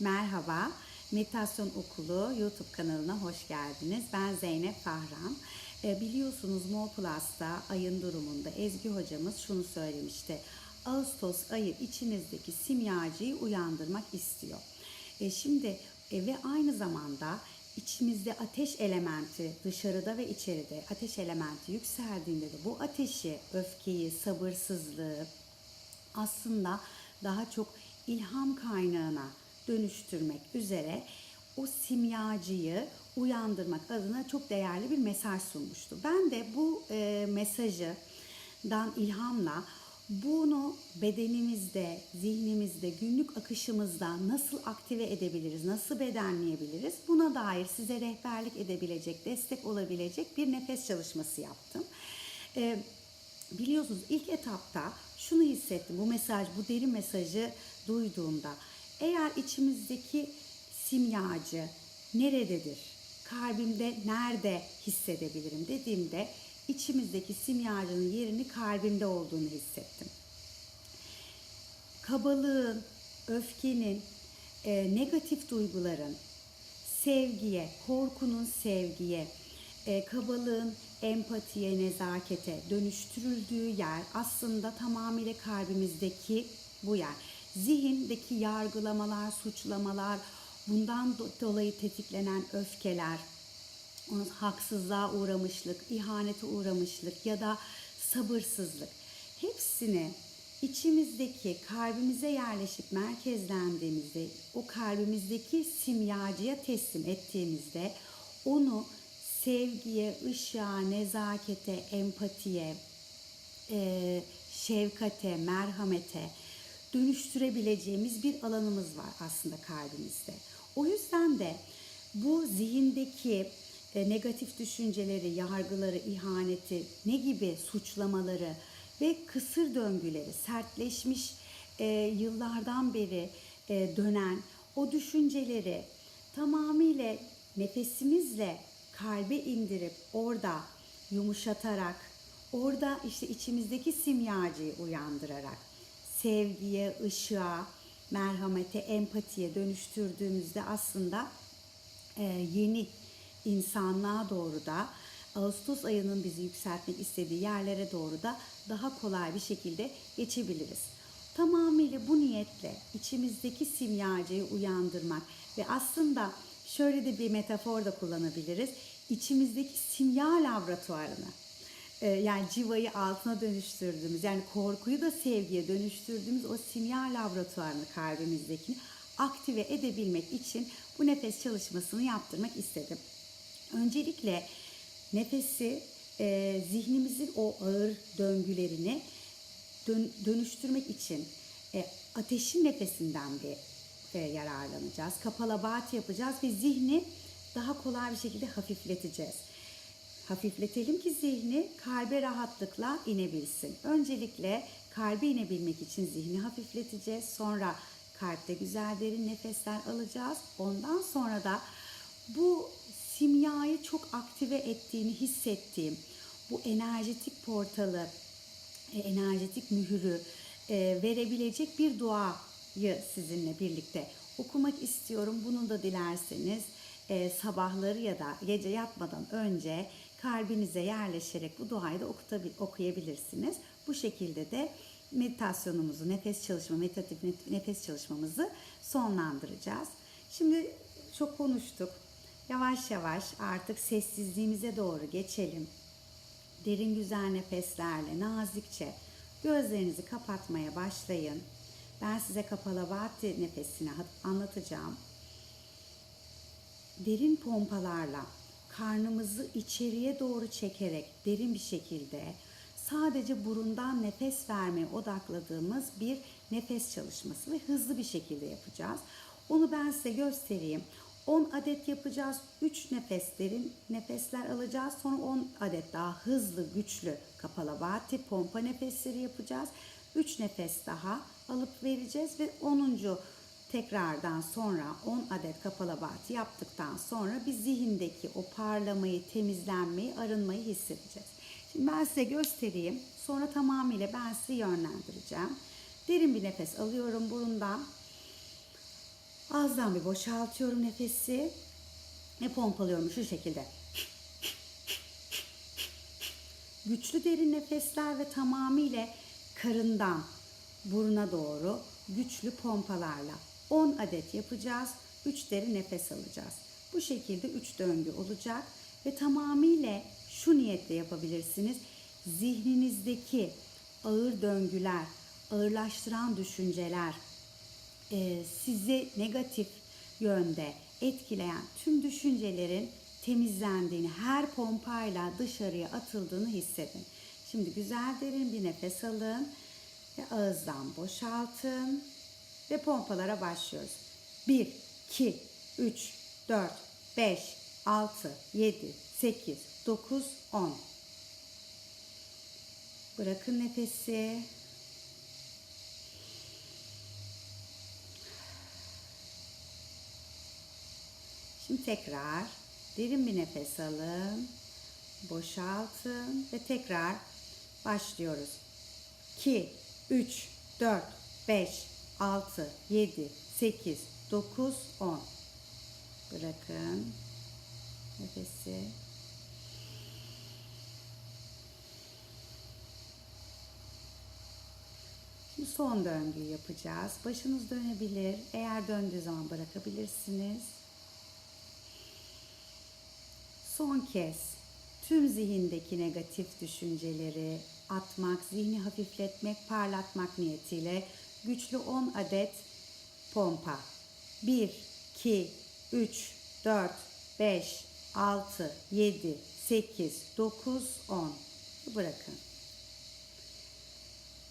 Merhaba, Meditasyon Okulu YouTube kanalına hoş geldiniz. Ben Zeynep Fahran. E, biliyorsunuz Mo ayın durumunda Ezgi hocamız şunu söylemişti. Ağustos ayı içinizdeki simyacıyı uyandırmak istiyor. E, şimdi e, ve aynı zamanda içimizde ateş elementi dışarıda ve içeride ateş elementi yükseldiğinde de bu ateşi, öfkeyi, sabırsızlığı, aslında daha çok ilham kaynağına dönüştürmek üzere o simyacıyı uyandırmak adına çok değerli bir mesaj sunmuştu. Ben de bu e, mesajdan ilhamla bunu bedenimizde, zihnimizde, günlük akışımızda nasıl aktive edebiliriz, nasıl bedenleyebiliriz buna dair size rehberlik edebilecek, destek olabilecek bir nefes çalışması yaptım. E, biliyorsunuz ilk etapta şunu hissettim. Bu mesaj, bu derin mesajı duyduğumda eğer içimizdeki simyacı nerededir? Kalbimde nerede hissedebilirim dediğimde içimizdeki simyacının yerini kalbimde olduğunu hissettim. Kabalığın, öfkenin, e, negatif duyguların sevgiye, korkunun sevgiye, e, kabalığın empatiye, nezakete dönüştürüldüğü yer aslında tamamıyla kalbimizdeki bu yer. Zihindeki yargılamalar, suçlamalar, bundan dolayı tetiklenen öfkeler, haksızlığa uğramışlık, ihanete uğramışlık ya da sabırsızlık hepsini içimizdeki kalbimize yerleşip merkezlendiğimizde o kalbimizdeki simyacıya teslim ettiğimizde onu sevgiye, ışığa, nezakete, empatiye, şefkate, merhamete dönüştürebileceğimiz bir alanımız var aslında kalbimizde. O yüzden de bu zihindeki e, negatif düşünceleri, yargıları, ihaneti, ne gibi suçlamaları ve kısır döngüleri, sertleşmiş e, yıllardan beri e, dönen o düşünceleri tamamıyla nefesimizle kalbe indirip orada yumuşatarak, orada işte içimizdeki simyacıyı uyandırarak sevgiye, ışığa, merhamete, empatiye dönüştürdüğümüzde aslında e, yeni insanlığa doğru da Ağustos ayının bizi yükseltmek istediği yerlere doğru da daha kolay bir şekilde geçebiliriz. Tamamıyla bu niyetle içimizdeki simyacıyı uyandırmak ve aslında şöyle de bir metafor da kullanabiliriz. İçimizdeki simya laboratuvarını yani civayı altına dönüştürdüğümüz yani korkuyu da sevgiye dönüştürdüğümüz o simya laboratuvarını kalbimizdeki aktive edebilmek için bu nefes çalışmasını yaptırmak istedim. Öncelikle nefesi e, zihnimizin o ağır döngülerini dön, dönüştürmek için e, ateşin nefesinden bir e, yararlanacağız. Kapalabat yapacağız ve zihni daha kolay bir şekilde hafifleteceğiz. Hafifletelim ki zihni kalbe rahatlıkla inebilsin. Öncelikle kalbe inebilmek için zihni hafifleteceğiz. Sonra kalpte güzel derin nefesler alacağız. Ondan sonra da bu simyayı çok aktive ettiğini hissettiğim bu enerjetik portalı, e, enerjetik mühürü e, verebilecek bir duayı sizinle birlikte okumak istiyorum. Bunu da dilerseniz e, sabahları ya da gece yatmadan önce kalbinize yerleşerek bu duayı da okuyabilirsiniz. Bu şekilde de meditasyonumuzu, nefes çalışma, meditatif nefes çalışmamızı sonlandıracağız. Şimdi çok konuştuk. Yavaş yavaş artık sessizliğimize doğru geçelim. Derin güzel nefeslerle nazikçe gözlerinizi kapatmaya başlayın. Ben size kapalabati nefesini anlatacağım. Derin pompalarla karnımızı içeriye doğru çekerek derin bir şekilde sadece burundan nefes vermeye odakladığımız bir nefes çalışması ve hızlı bir şekilde yapacağız. Onu ben size göstereyim. 10 adet yapacağız. 3 nefes derin nefesler alacağız. Sonra 10 adet daha hızlı, güçlü kapalı bati pompa nefesleri yapacağız. 3 nefes daha alıp vereceğiz ve 10 tekrardan sonra 10 adet kapalı bat yaptıktan sonra bir zihindeki o parlamayı, temizlenmeyi, arınmayı hissedeceğiz. Şimdi ben size göstereyim. Sonra tamamıyla ben sizi yönlendireceğim. Derin bir nefes alıyorum burundan. Ağızdan bir boşaltıyorum nefesi ve pompalıyorum şu şekilde. Güçlü derin nefesler ve tamamıyla karından buruna doğru güçlü pompalarla 10 adet yapacağız. 3 derin nefes alacağız. Bu şekilde 3 döngü olacak ve tamamıyla şu niyetle yapabilirsiniz. Zihninizdeki ağır döngüler, ağırlaştıran düşünceler, e, sizi negatif yönde etkileyen tüm düşüncelerin temizlendiğini, her pompayla dışarıya atıldığını hissedin. Şimdi güzel derin bir nefes alın ve ağızdan boşaltın ve pompalara başlıyoruz. 1, 2, 3, 4, 5, 6, 7, 8, 9, 10. Bırakın nefesi. Şimdi tekrar derin bir nefes alın. Boşaltın ve tekrar başlıyoruz. 2, 3, 4, 5, 6, 7, 8, 9, 10. Bırakın nefesi. Şimdi son döngüyü yapacağız. Başınız dönebilir. Eğer döndüğü zaman bırakabilirsiniz. Son kez tüm zihindeki negatif düşünceleri atmak, zihni hafifletmek, parlatmak niyetiyle güçlü 10 adet pompa. 1, 2, 3, 4, 5, 6, 7, 8, 9, 10. Bırakın.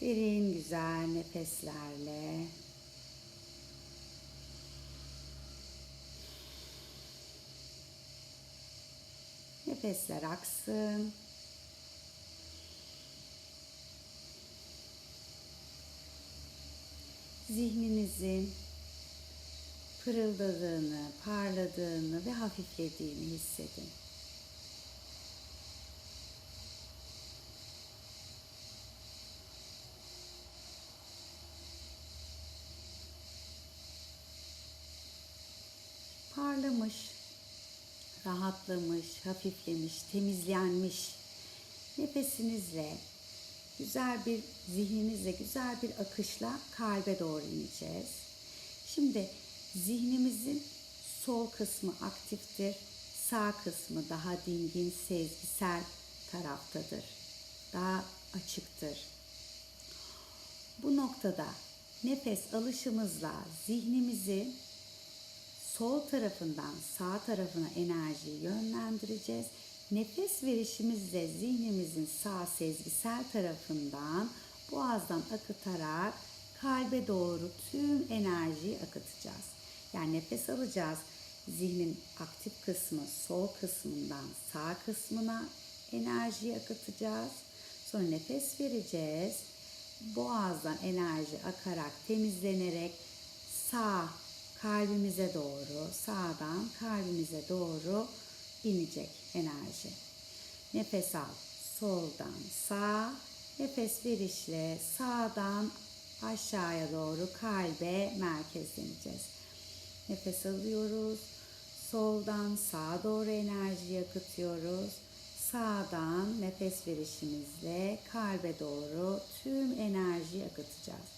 Derin güzel nefeslerle Nefesler aksın. Zihninizin pırıldadığını, parladığını ve hafiflediğini hissedin. Parlamış, rahatlamış, hafiflemiş, temizlenmiş nefesinizle güzel bir zihninizle güzel bir akışla kalbe doğru ineceğiz. Şimdi zihnimizin sol kısmı aktiftir, sağ kısmı daha dingin, sezgisel taraftadır. Daha açıktır. Bu noktada nefes alışımızla zihnimizi sol tarafından sağ tarafına enerjiyi yönlendireceğiz. Nefes verişimizle zihnimizin sağ sezgisel tarafından boğazdan akıtarak kalbe doğru tüm enerjiyi akıtacağız. Yani nefes alacağız. Zihnin aktif kısmı sol kısmından sağ kısmına enerjiyi akıtacağız. Sonra nefes vereceğiz. Boğazdan enerji akarak temizlenerek sağ kalbimize doğru, sağdan kalbimize doğru inecek enerji. Nefes al, soldan sağ, nefes verişle sağdan aşağıya doğru kalbe merkezleneceğiz. Nefes alıyoruz, soldan sağa doğru enerji akıtıyoruz. Sağdan nefes verişimizle kalbe doğru tüm enerjiyi akıtacağız.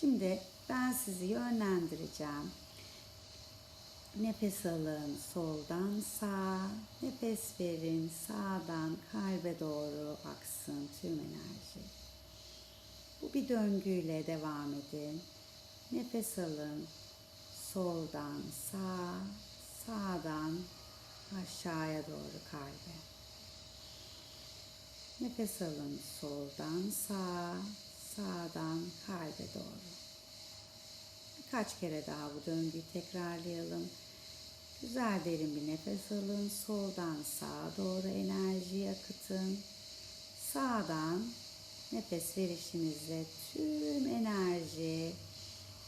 Şimdi ben sizi yönlendireceğim. Nefes alın soldan sağa, nefes verin sağdan kalbe doğru aksın tüm enerji. Bu bir döngüyle devam edin. Nefes alın soldan sağa, sağdan aşağıya doğru kalbe. Nefes alın soldan sağa, sağdan kalbe doğru. Birkaç kere daha bu döngüyü tekrarlayalım. Güzel derin bir nefes alın. Soldan sağa doğru enerjiyi akıtın. Sağdan nefes verişinizle tüm enerji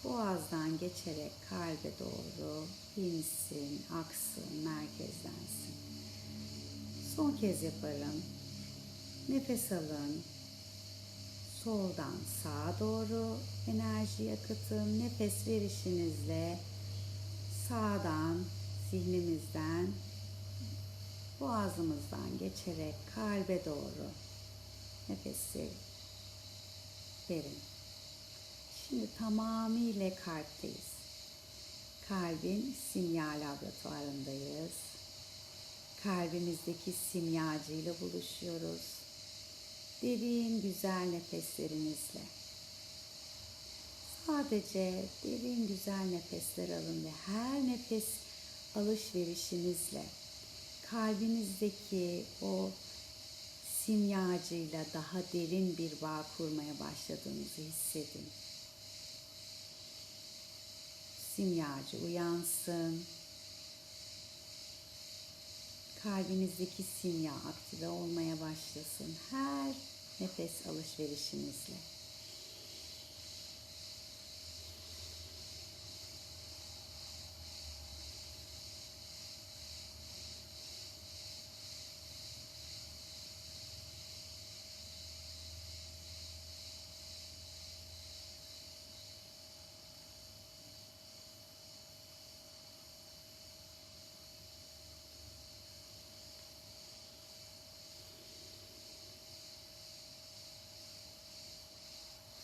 boğazdan geçerek kalbe doğru insin, aksın, merkezlensin. Son kez yaparım. Nefes alın soldan sağa doğru enerji akıtın. Nefes verişinizle sağdan zihnimizden boğazımızdan geçerek kalbe doğru nefesi verin. Şimdi tamamıyla kalpteyiz. Kalbin simya laboratuvarındayız. Kalbimizdeki simyacıyla buluşuyoruz. Derin güzel nefeslerimizle. Sadece derin güzel nefesler alın ve her nefes alışverişinizle kalbinizdeki o simyacıyla daha derin bir bağ kurmaya başladığınızı hissedin. Simyacı uyansın. Kalbinizdeki simya aktive olmaya başlasın her nefes alışverişinizle.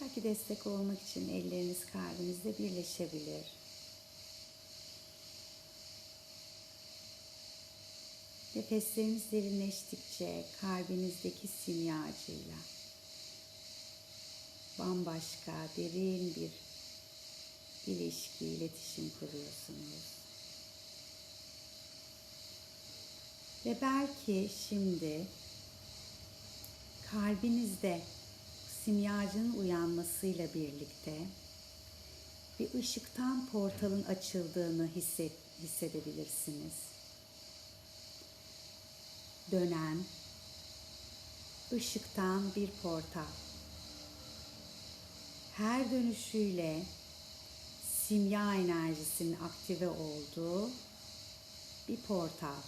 Belki destek olmak için elleriniz kalbinizde birleşebilir. Nefesleriniz derinleştikçe kalbinizdeki simyacıyla bambaşka derin bir ilişki, iletişim kuruyorsunuz. Ve belki şimdi kalbinizde simyacının uyanmasıyla birlikte bir ışıktan portalın açıldığını hisset, hissedebilirsiniz. Dönen ışıktan bir portal. Her dönüşüyle simya enerjisinin aktive olduğu bir portal.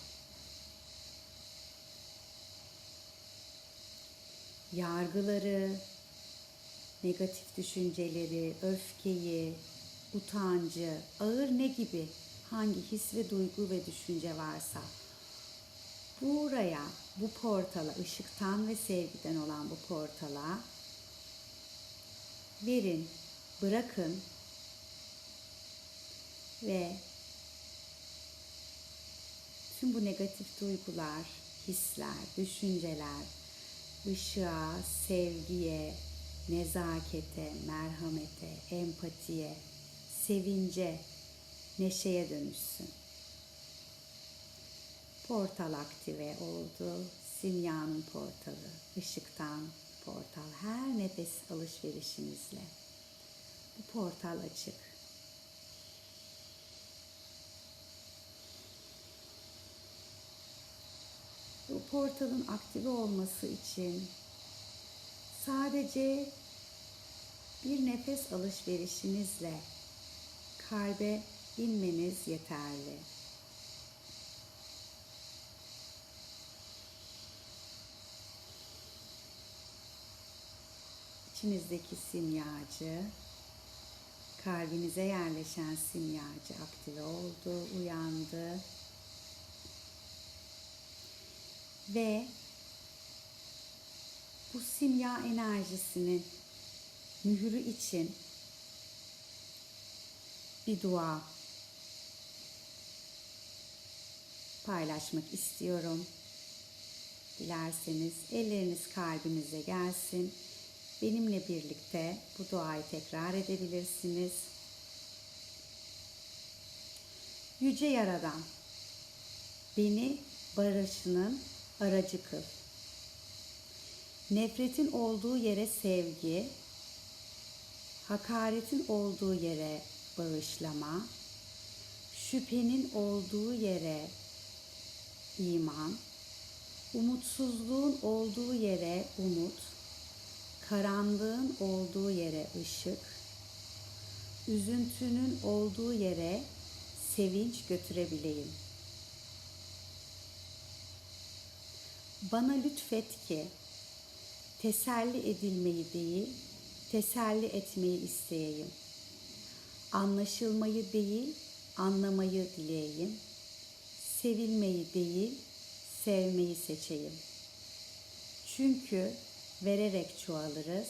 Yargıları, negatif düşünceleri, öfkeyi, utancı, ağır ne gibi hangi his ve duygu ve düşünce varsa. Buraya, bu portala, ışıktan ve sevgiden olan bu portala verin, bırakın ve tüm bu negatif duygular, hisler, düşünceler ışığa, sevgiye, nezakete, merhamete, empatiye, sevince, neşeye dönüşsün. Portal aktive oldu. Simyanın portalı, ışıktan portal. Her nefes alışverişinizle bu portal açık. Bu portalın aktive olması için sadece bir nefes alışverişinizle kalbe inmeniz yeterli. İçinizdeki simyacı, kalbinize yerleşen simyacı aktive oldu, uyandı. Ve bu simya enerjisinin mührü için bir dua paylaşmak istiyorum. Dilerseniz elleriniz kalbinize gelsin. Benimle birlikte bu duayı tekrar edebilirsiniz. Yüce Yaradan, beni barışının aracı kıl. Nefretin olduğu yere sevgi, hakaretin olduğu yere bağışlama, şüphenin olduğu yere iman, umutsuzluğun olduğu yere umut, karanlığın olduğu yere ışık, üzüntünün olduğu yere sevinç götürebileyim. Bana lütfet ki teselli edilmeyi değil, teselli etmeyi isteyeyim. Anlaşılmayı değil, anlamayı dileyeyim. Sevilmeyi değil, sevmeyi seçeyim. Çünkü vererek çoğalırız,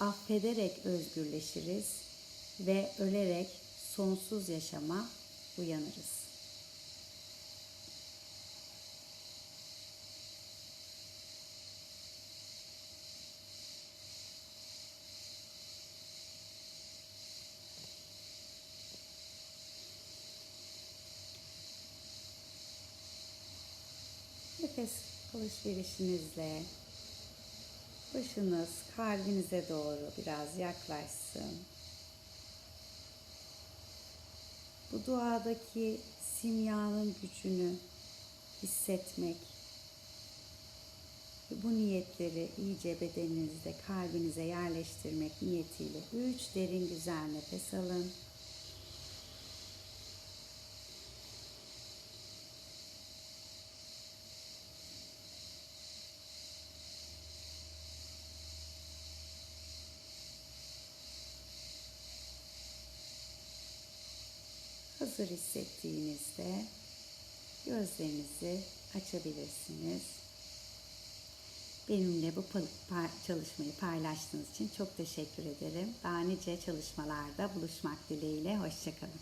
affederek özgürleşiriz ve ölerek sonsuz yaşama uyanırız. Nefes alışverişinizle başınız kalbinize doğru biraz yaklaşsın. Bu duadaki simyanın gücünü hissetmek ve bu niyetleri iyice bedeninizde, kalbinize yerleştirmek niyetiyle üç derin güzel nefes alın. Hazır hissettiğinizde gözlerinizi açabilirsiniz. Benimle bu çalışmayı paylaştığınız için çok teşekkür ederim. Daha nice çalışmalarda buluşmak dileğiyle. Hoşçakalın.